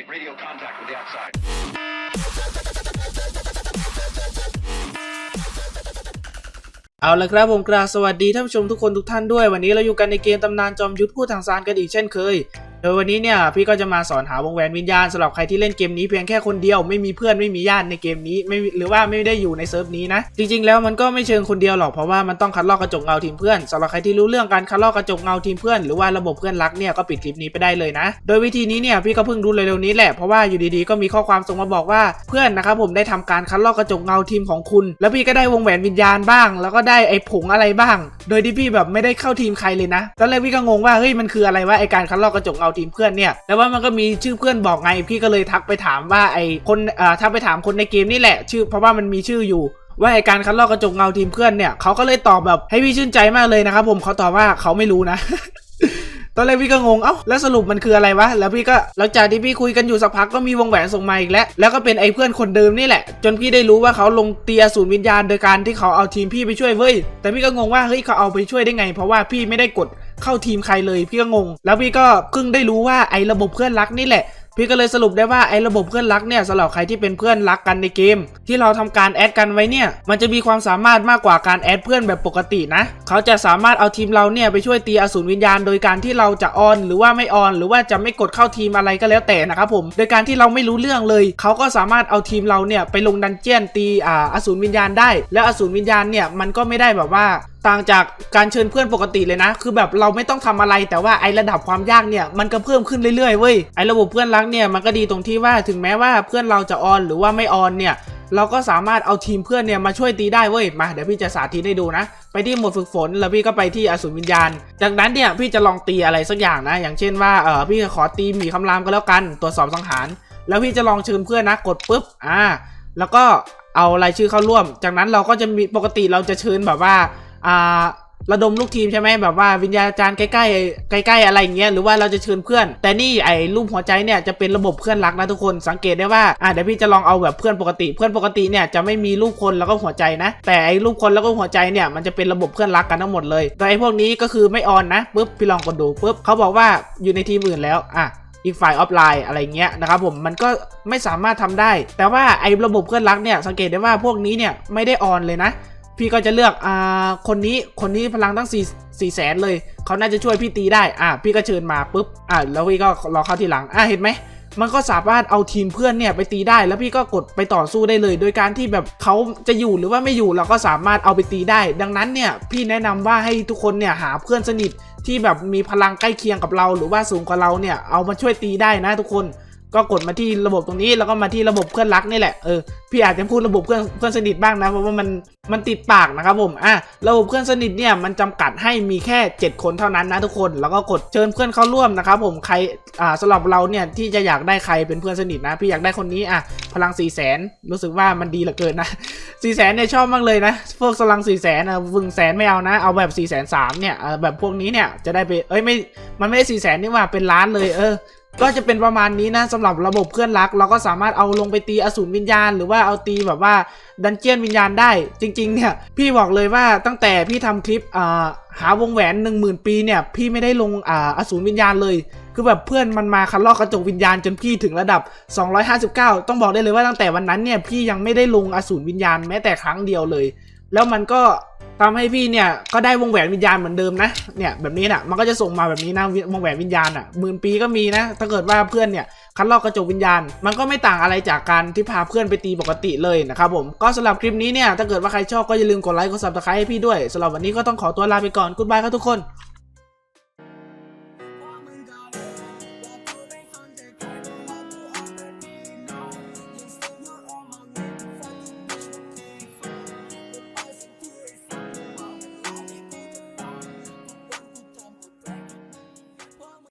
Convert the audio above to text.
Make radio contact with the outside. เอาละครับผมกราบสวัสดีท่านผู้ชมทุกคนทุกท่านด้วย วันนี้เราอยู่กันในเกมตำนานจอมยุทธผู้ทางซานกันอีกเช่นเคย โดยวันนี้เนี่ยพี่ก็จะมาสอนหาวงแหวนวิญญาณสำหรับใครที่เล่นเกมนี้เพียงแค่คนเดียวไม่มีเพื่อนไม่มีญาติในเกมนี้ไม่หรือว่าไม่ได้อยู่ในเซิร์ฟนี้นะ จริงๆ แล้วมันก็ไม่เชิงคนเดียวหรอกเพราะว่ามันต้องคัดลอกกระจกเงาทีมเพื่อนสำหรับใครที่รู้เรื่องการคัดลอกกระจกเงาทีมเพื่อนหรือว่าระบบเพื่อนรักเนี่ยก็ปิดคลิปนี้ไปได้เลยนะ โดยวิธีนี้เนี่ยพี่ก็เพิ่งรู้เร็วๆนี้แหละเพราะว่าอยู่ดีๆก็มีข้อความส่งมาบอกว่าเพื่อนนะครับผมได้ทำการคัดลอกกระจกเงาทีมของคุณ แล้วพี่ก็ได้วงแหวนวิญญาณบ้าง แล้วก็ได้ไอ้ผงอะไรบ้าง โดยที่พี่แบบไม่ได้เข้าทีมใครเลยนะตอนแรกพี่ก็งงว่าเฮ้ยมันคืออะไรวะไอการคัดลอกกระจกเงาทีมเพื่อนเนี่ยแต่ว่ามันก็มีชื่อเพื่อนบอกไงพี่ก็เลยทักไปถามว่าไอคนเอ่อทักไปถามคนในเกมนี่แหละ ชื่อเพราะว่ามันมีชื่ออยู่ว่าไอการคัดลอกกระจกเงาทีมเพื่อนเนี่ยเขาก็เลยตอบแบบให้พี่ชื่นใจมากเลยนะครับผมเขาตอบว่าเขาไม่รู้นะตอนแรกพี่ก็งง เอ้า แล้วสรุปมันคืออะไรวะ แล้วพี่ก็ หลังจากที่พี่คุยกันอยู่สักพักก็มีวงแหวนส่งมาอีกแล้ว แล้วก็เป็นไอ้เพื่อนคนเดิมนี่แหละ จนพี่ได้รู้ว่าเขาลงเตียศูนย์วิญญาณโดยการที่เขาเอาทีมพี่ไปช่วยเว้ย แต่พี่ก็งงว่า เฮ้ยเขาเอาไปช่วยได้ไง เพราะว่าพี่ไม่ได้กด เข้าทีมใครเลยพี่ก็งง แล้วพี่ก็เพิ่งได้รู้ว่าไอ้ระบบเพื่อนรักนี่แหละพี่ก็เลยสรุปได้ว่าไอ้ระบบเพื่อนรักเนี่ยสำหรับใครที่เป็นเพื่อนรักกันในเกม ที่เราทำการแอดกันไว้เนี่ย มันจะมีความสามารถมากกว่าการแอดเพื่อนแบบปกตินะ เขาจะสามารถเอาทีมเราเนี่ยไปช่วยตีอสูรวิญญาณ โดยการที่เราจะออนหรือว่าไม่ออน หรือว่าจะไม่กดเข้าทีมอะไรก็แล้วแต่นะครับผม โดยการที่เราไม่รู้เรื่องเลย เขาก็สามารถเอาทีมเราเนี่ยไปลงดันเจียนตีอ่าอสูรวิญญาณได้ แล้วอสูรวิญญาณเนี่ยมันก็ไม่ได้แบบว่าต่างจากการเชิญเพื่อนปกติเลยนะ คือแบบเราไม่ต้องทำอะไรแต่ว่าไอระดับความยากเนี่ยมันก็เพิ่มขึ้นเรื่อยๆเว้ยไอระบบเพื่อนรักเนี่ยมันก็ดีตรงที่ว่าถึงแม้ว่าเพื่อนเราจะออนหรือว่าไม่ออนเนี่ยเราก็สามารถเอาทีมเพื่อนเนี่ยมาช่วยตีได้เว้ย มาเดี๋ยวพี่จะสาธิตให้ดูนะ ไปที่โหมดฝึกฝนแล้วพี่ก็ไปที่อสูรวิญญาณ จากนั้นเนี่ยพี่จะลองตีอะไรสักอย่างนะ อย่างเช่นว่าเออพี่ขอตีหมีคำรามก็แล้วกันตรวจสอบสังหาร แล้วพี่จะลองเชิญเพื่อนนะกดปุ๊บอ่าแล้วก็เอารายชื่อเข้าร่วม จากนั้นเราก็จะมีปกติเราจะเชิญแบบว่า อ่าระดมลูกทีมใช่ไหมแบบว่าวิญญาจารย์ใกล้ๆใกล้ ๆ อะไรอย่างเงี้ยหรือว่าเราจะเชิญเพื่อน แต่นี่ไอ้รูปหัวใจเนี่ยจะเป็นระบบเพื่อนรักนะทุกคนสังเกตได้ว่าอะเดี๋ยวพี่จะลองเอาแบบเพื่อนปกติ เพื่อนปกติเนี่ยจะไม่มีรูปคนแล้วก็หัวใจนะ แต่ไอ้รูปคนแล้วก็หัวใจเนี่ยมันจะเป็นระบบเพื่อนรักกันทั้งหมดเลยแต่ไอ้พวกนี้ก็คือไม่ออนนะปุ๊บพี่ลองกดดูปุ๊บเขาบอกว่าอยู่ในทีมอื่นแล้วอะอีกฝ่ายออฟไลน์อะไรเงี้ยนะครับผมมันก็ไม่สามารถทำได้ แต่ว่าไอ้ระบบเพื่อนรักเนี่ยสังเกตได้ว่าพวกนี้เนี่ยไม่ได้ออนเลยนะ พี่ก็จะเลือกอ่าคนนี้คนนี้พลังตั้ง4 4แสนเลยเขาน่าจะช่วยพี่ตีได้อะพี่ก็เชิญมาปุ๊บอะแล้วพี่ก็รอเข้าทีหลังอะเห็นไหมมันก็สามารถเอาทีมเพื่อนเนี่ยไปตีได้ แล้วพี่ก็กดไปต่อสู้ได้เลย โดยการที่แบบเขาจะอยู่หรือว่าไม่อยู่เราก็สามารถเอาไปตีได้ ดังนั้นเนี่ยพี่แนะนำว่าให้ทุกคนเนี่ยหาเพื่อนสนิทที่แบบมีพลังใกล้เคียงกับเรา หรือว่าสูงกว่าเราเนี่ยเอามาช่วยตีได้นะทุกคน ก็กดมาที่ระบบตรงนี้แล้วก็มาที่ระบบเพื่อนรักนี่แหละเออพี่อาจจะพูดระบบเพื่อนเพื่อนสนิทบ้างนะเพราะว่ามันมันติดปากนะครับผมอะระบบเพื่อนสนิทเนี่ยมันจำกัดให้มีแค่ 7 คนเท่านั้นนะทุกคนแล้วก็กดเชิญเพื่อนเข้าร่วมนะครับผมใครอ่าสำหรับเราเนี่ยที่จะอยากได้ใครเป็นเพื่อนสนิทนะ พี่อยากได้คนนี้อะพลัง4ี่แสนรู้สึกว่ามันดีเหลือเกินนะสี่แสนเนี่ยชอบมากเลยนะพวกสลังสี่แสนอะวึงแสนไม่เอานะ เอาแบบสี่แสนสามเนี่ยแบบพวกนี้เนี่ยจะได้ไปเอ้ยไม่มันไม่ได้สี่แสนนี่ว่าเป็นล้านเลยเออ ก็จะเป็นประมาณนี้นะสำหรับระบบเพื่อนรัก เราก็สามารถเอาลงไปตีอสูรวิญญาณ หรือว่าเอาตีแบบว่าดันเจียนวิญญาณได้ จริง ๆ เนี่ยพี่บอกเลยว่าตั้งแต่พี่ทำคลิปอ่าหาวงแหวน 1 0,000 ปีเนี่ยพี่ไม่ได้ลงอ่าอสูรวิญญาณเลย คือแบบเพื่อนมันมาคันลอกกระจกวิญญาณจนพี่ถึงระดับ 259 ต้องบอกได้เลยว่าตั้งแต่วันนั้นเนี่ยพี่ยังไม่ได้ลงอสูรวิญญาณแม้แต่ครั้งเดียวเลย แล้วมันก็ทำให้พี่เนี่ยก็ได้วงแหวนวิญญาณเหมือนเดิมนะเนี่ยแบบนี้นะ่ะมันก็จะส่งมาแบบนี้นะวงแหวนวิญญาณอะหมื่นปีก็มีนะถ้าเกิดว่าเพื่อนเนี่ยคัดลอกกระจกวิญญาณ มันก็ไม่ต่างอะไรจากการที่พาเพื่อนไปตีปกติเลยนะครับผมก็สำหรับคลิปนี้เนี่ยถ้าเกิดว่าใครชอบก็อย่าลืมกดไลค์กดซับสไครต์ให้พี่ด้วยสำหรับวันนี้ก็ต้องขอตัวลาไปก่อนกู๊ดบายครับทุกคน